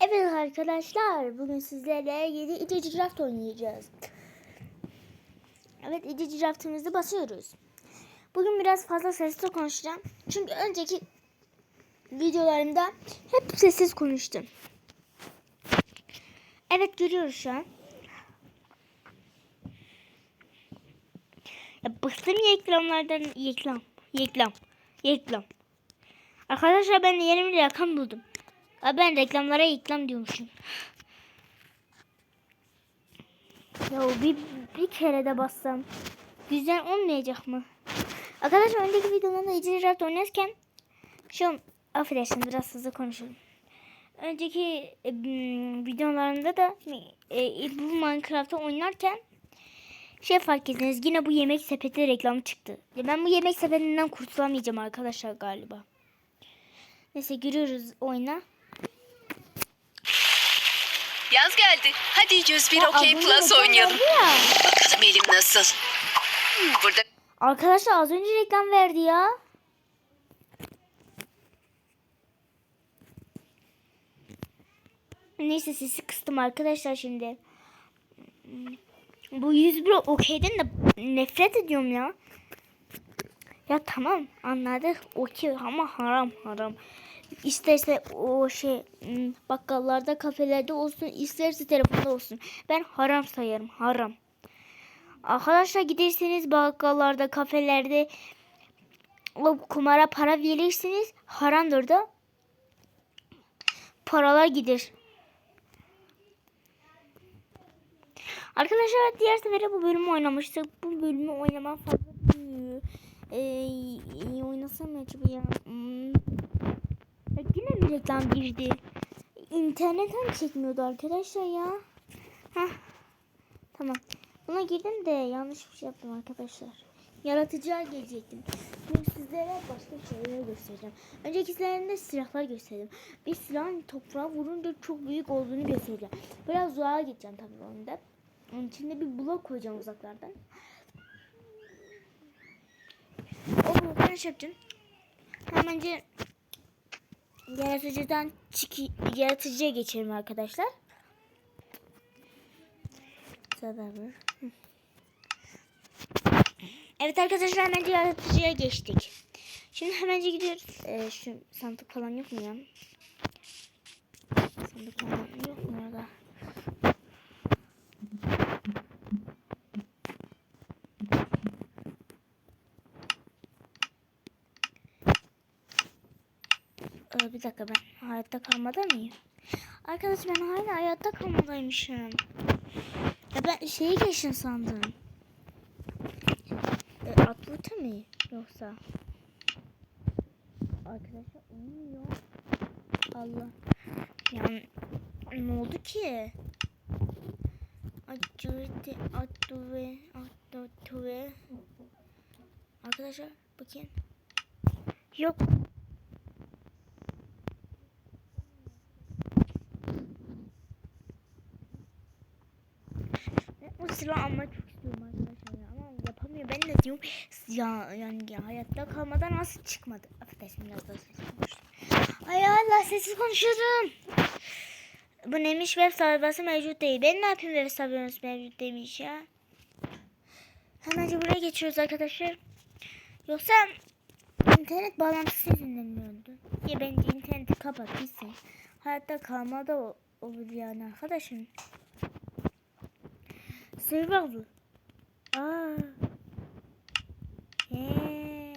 Evet arkadaşlar bugün sizlerle yeni İdeci Draft oynayacağız. Evet İdeci Draft'ımızı basıyoruz. Bugün biraz fazla sesli konuşacağım. Çünkü önceki videolarımda hep sessiz konuştum. Evet görüyoruz şu an. Ya bıktım reklamlardan reklam. Reklam. Reklam. Arkadaşlar ben yeni bir rakam buldum. Abi ben reklamlara reklam diyormuşum. Ya bir, bir kere de bassam güzel olmayacak mı? Arkadaşlar önceki videolarda icraat oynarken şu affedersin biraz hızlı konuşalım. Önceki e, m, videolarımda da e, bu Minecraft'ta oynarken şey fark ettiniz yine bu yemek sepeti reklamı çıktı. Ya ben bu yemek sepetinden kurtulamayacağım arkadaşlar galiba. Neyse giriyoruz oyuna. Yaz geldi. Hadi 101 Ya OK Plus oynayalım. Bakalım elim nasıl. Burada Arkadaşlar az önce reklam verdi ya. Neyse sesi kıstım arkadaşlar şimdi. Bu 101 okeyden de nefret ediyorum ya. Ya tamam anladık okey ama haram haram. İsterse o şey hmm, bakkallarda kafelerde olsun isterse telefonda olsun. Ben haram sayarım haram. Arkadaşlar giderseniz bakkallarda, kafelerde o kumara para verirsiniz. Haramdır da. Paralar gider. Arkadaşlar diğer sefere bu bölümü oynamıştık. Bu bölümü oynamam fazla. Ee, iyi oynasam mı acaba ya? Hmm. Mi reklam girdi? İnternetten çekmiyordu arkadaşlar ya. Heh. Tamam. Buna girdim de yanlış bir şey yaptım arkadaşlar. Yaratıcıya gelecektim. Şimdi sizlere başka şeyler göstereceğim. Önceki sizlerinde silahlar gösterdim. Bir silahın toprağa vurunca çok büyük olduğunu göstereceğim. Biraz uzağa gideceğim tabii onda. Onun içinde bir blok koyacağım uzaklardan. O blokları şey yapacağım. Hemence yaratıcıdan çık yaratıcıya geçelim arkadaşlar. Evet arkadaşlar hemen yaratıcıya geçtik. Şimdi hemen gidiyoruz. Ee, şu sandık falan yok mu ya? Sandık falan yok mu orada? Ee, bir dakika ben hayatta kalmada mıyım? Arkadaş ben hala hayatta kalmadaymışım. Ya ben şeyi geçin sandım. E, atlatı mı yoksa? Arkadaşlar olmuyor. Allah. Yani ne oldu ki? Acıdı, attı ve attı ve. Arkadaşlar bakayım. Yok. O silah almak çok istiyorum arkadaşlar ya ama diyorum ya yani ya, hayatta kalmadan nasıl çıkmadı? Affedersin biraz daha sessiz konuştum. Ay Allah sessiz konuşuyordum. Bu neymiş web sayfası mevcut değil. Ben ne yapayım web sayfası mevcut demiş ya. Hemen buraya geçiyoruz arkadaşlar. Yoksa internet bağlantısı yüzünden mi öldü? Ya bence interneti kapat gitsin. Hayatta kalmada o- olur yani arkadaşım. Survival. Aa. He.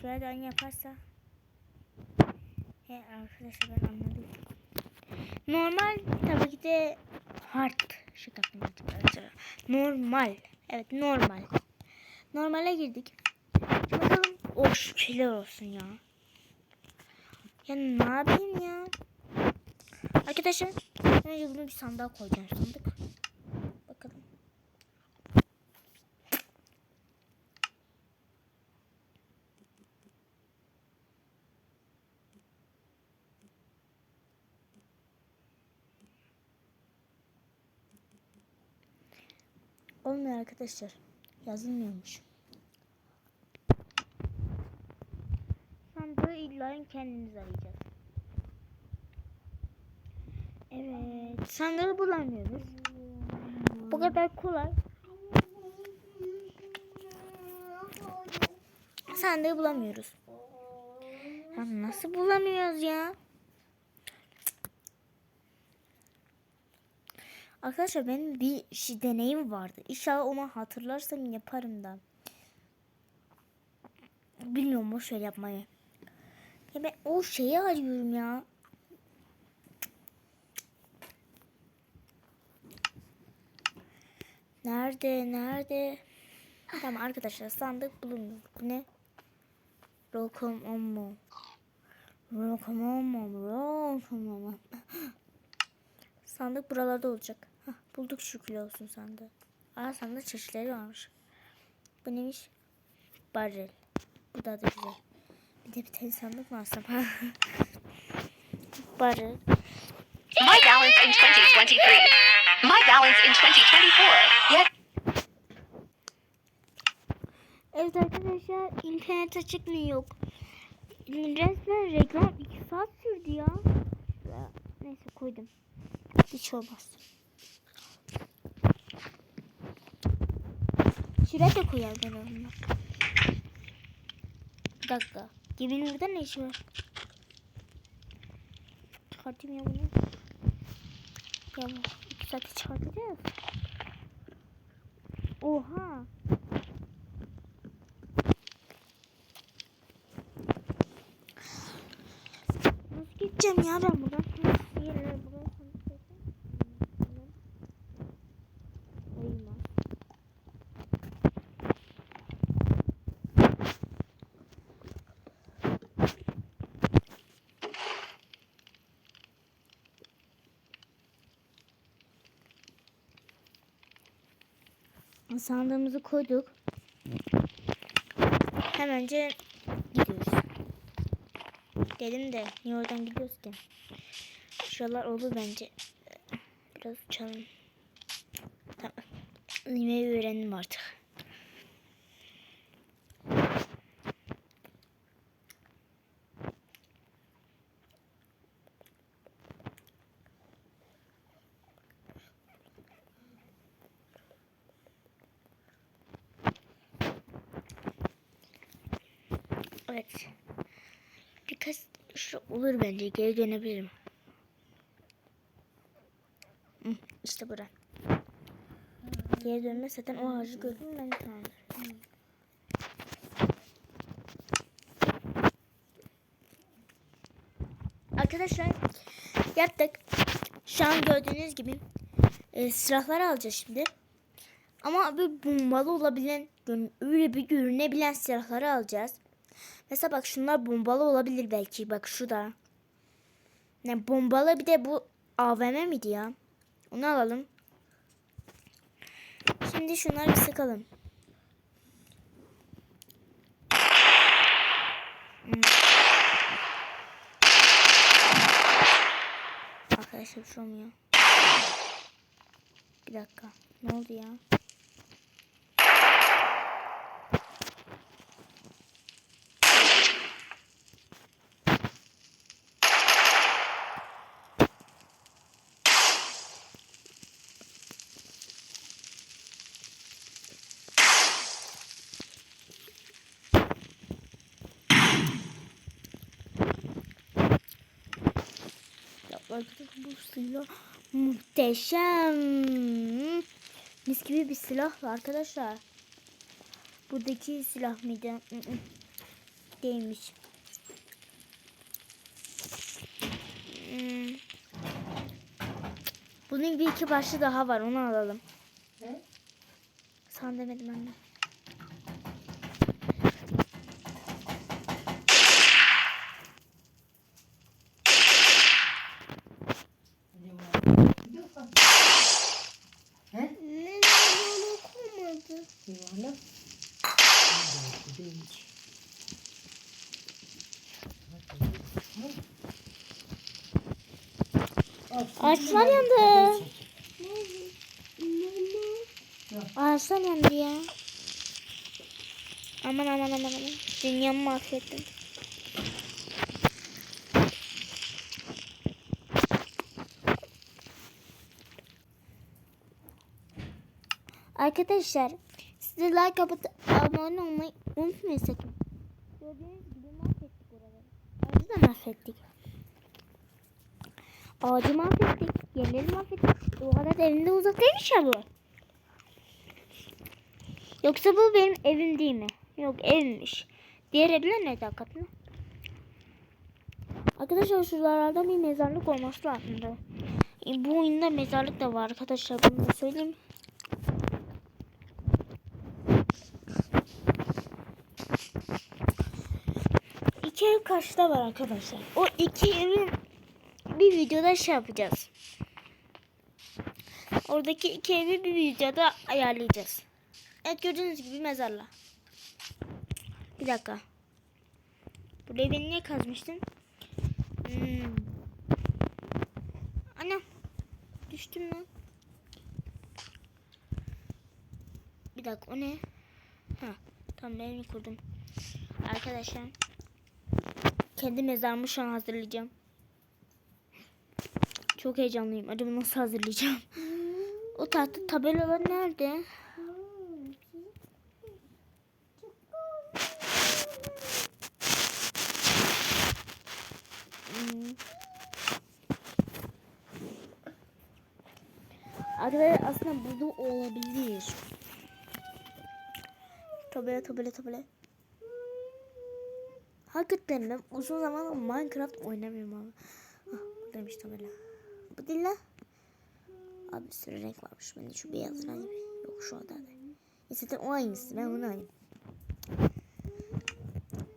Şuradan yaparsa. He arkadaşlar ben anladım. Normal tabii ki de hard. Şu takım arkadaşlar. Normal. Evet normal. Normale girdik. Bakalım. Oh şükürler olsun ya. Ya ne yapayım ya? Arkadaşlar önce bunu bir sandığa koyacağım sandık. Bakalım. Olmuyor arkadaşlar. Yazılmıyormuş. Sandığı illa kendiniz arayacağız. Evet. Sandığı bulamıyoruz. Bu kadar kolay. Sandığı bulamıyoruz. Ya nasıl bulamıyoruz ya? Arkadaşlar benim bir şey deneyim vardı. İnşallah onu hatırlarsam yaparım da. Bilmiyorum boş ver yapmayı. Ya ben o şeyi arıyorum ya. Nerede? Nerede? Tamam arkadaşlar sandık bulunmuyor. Bu ne? Rokom ommo. Rokom ommo. Rokom ommo. Sandık buralarda olacak. Bulduk şükür olsun sandığı. Aa sandık çeşitleri varmış. Bu neymiş? Barrel. Bu da, da güzel. Bir de bir tane sandık mı alsam? Barrel. My balance in 2023. My balance in 2024. Yet Evet arkadaşlar internet açık mı yok? Resmen reklam 2 saat sürdü. Ya, Neyse koydum. Hiç olmaz. Şuraya da koyar ben onu. Bir dakika. Geminin burada ne işi var? Çıkartayım ya bunu. Bu 2 saate çıkartacağız. Oha. Nasıl gideceğim ya ben buradan? Nasıl yerlere buradan sandık koysam? Koyayım ben. Sandığımızı koyduk. Hemence gidiyoruz. Dedim de niye oradan gidiyoruz ki? Şuralar olur bence. Biraz uçalım. Tamam. İnmeyi öğrendim artık. Evet. Birkaç şu olur bence. Geri dönebilirim. İşte bura. Geri dönme zaten o ağacı gördüm ben tamam. Arkadaşlar yaptık. Şu an gördüğünüz gibi e, silahları alacağız şimdi. Ama bir bombalı olabilen, öyle bir görünebilen silahları alacağız. Mesela bak şunlar bombalı olabilir belki. Bak şu da. Ne bombalı bir de bu AVM miydi ya? Onu alalım. Şimdi şunları bir sıkalım. Hmm. Arkadaşlar bir şey olmuyor. Bir dakika. Ne oldu ya? Arkadaşlar bu silah muhteşem. Mis gibi bir silah arkadaşlar. Buradaki silah mıydı? Değilmiş. Bunun bir iki başlı daha var. Onu alalım. Ne? Sen demedim anne. Ağaçlar yandı. Ağaçlar yandı ya. Aman aman aman aman. Dünyamı mahvettim. Arkadaşlar size like atıp abone olmayı unutmayın sakın. Gördüğünüz gibi mahvettik oraları. Acı da mahvettik. Ağacı mahvettik. Yerleri mahvettik. O kadar da değilmiş ya bu. Yoksa bu benim evim değil mi? Yok evmiş. Diğer evler nerede hakikaten? Arkadaşlar şuralarda bir mezarlık olması lazımdı. E, Bu oyunda mezarlık da var arkadaşlar. Bunu da söyleyeyim. İki ev karşıda var arkadaşlar. O iki evi bir videoda şey yapacağız. Oradaki iki evi bir videoda ayarlayacağız. Evet gördüğünüz gibi mezarla. Bir dakika. Burayı ben niye kazmıştım? Hmm. Ana. Düştüm lan. Bir dakika o ne? Ha, tamam ben kurdum. Arkadaşlar. Kendi mezarımı şu an hazırlayacağım. Çok heyecanlıyım. Acaba nasıl hazırlayacağım? O tahta tabelalar nerede? Hmm. Arkadaşlar aslında burada olabilir. Tabela tabela tabela. Hakikaten ben uzun zamandır Minecraft oynamıyorum abi. Ah buradaymış tabela. Bu değil la. Abi bir sürü renk varmış. Ben de şu beyazını alayım. Yok şu anda. Zaten o aynısı. Ben bunu alayım.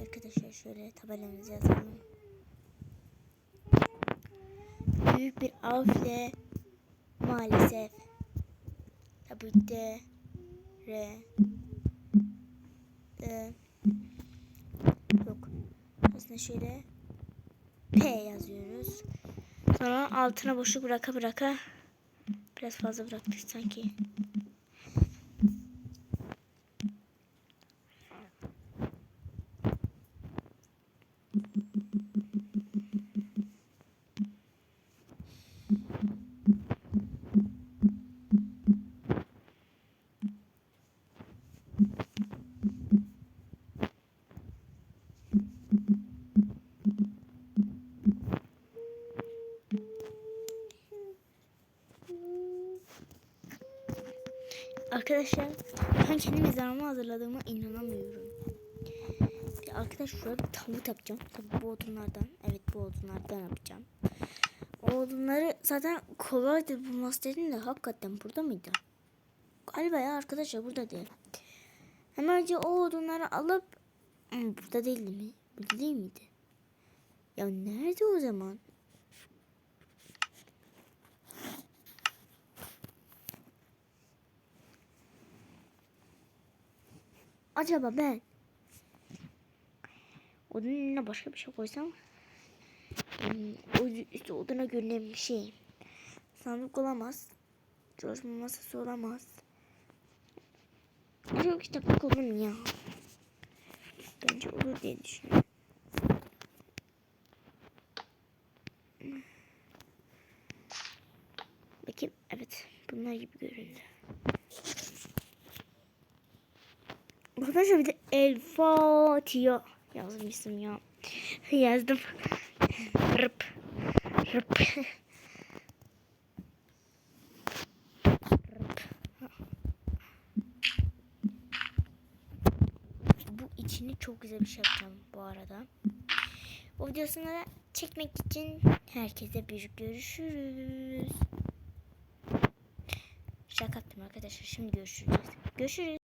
Arkadaşlar şöyle tabelamızı yazalım. Büyük bir harfle maalesef tabii de R e, yok aslında şöyle P yazıyoruz sonra altına boşluk bıraka bıraka biraz fazla bıraktık sanki Arkadaşlar ben kendi mezarımı hazırladığıma inanamıyorum. Arkadaş şuraya bir tavuk yapacağım. Tabii bu odunlardan. Evet bu odunlardan yapacağım. O odunları zaten kolaydı bulması dedim de hakikaten burada mıydı? Galiba ya arkadaşlar burada değil. Hemen önce o odunları alıp Hmm, burada değildi mi? Burada değil miydi? Ya nerede o zaman? Acaba ben odunun önüne başka bir şey koysam hmm, üstü oduna görünen bir şey. Sandık olamaz. Çalışma masası olamaz. Acaba kitaplık olur ya? Bence olur diye düşünüyorum. Bakayım. Evet. Bunlar gibi göründü. Arkadaşlar bir de El Fatiha yazmışsın ya. Yazdım. Rıp. Rıp. Rıp. Bu içini çok güzel bir şey yapacağım bu arada. O videosunu da çekmek için herkese bir görüşürüz. Şaka yaptım arkadaşlar. Şimdi görüşürüz. Görüşürüz.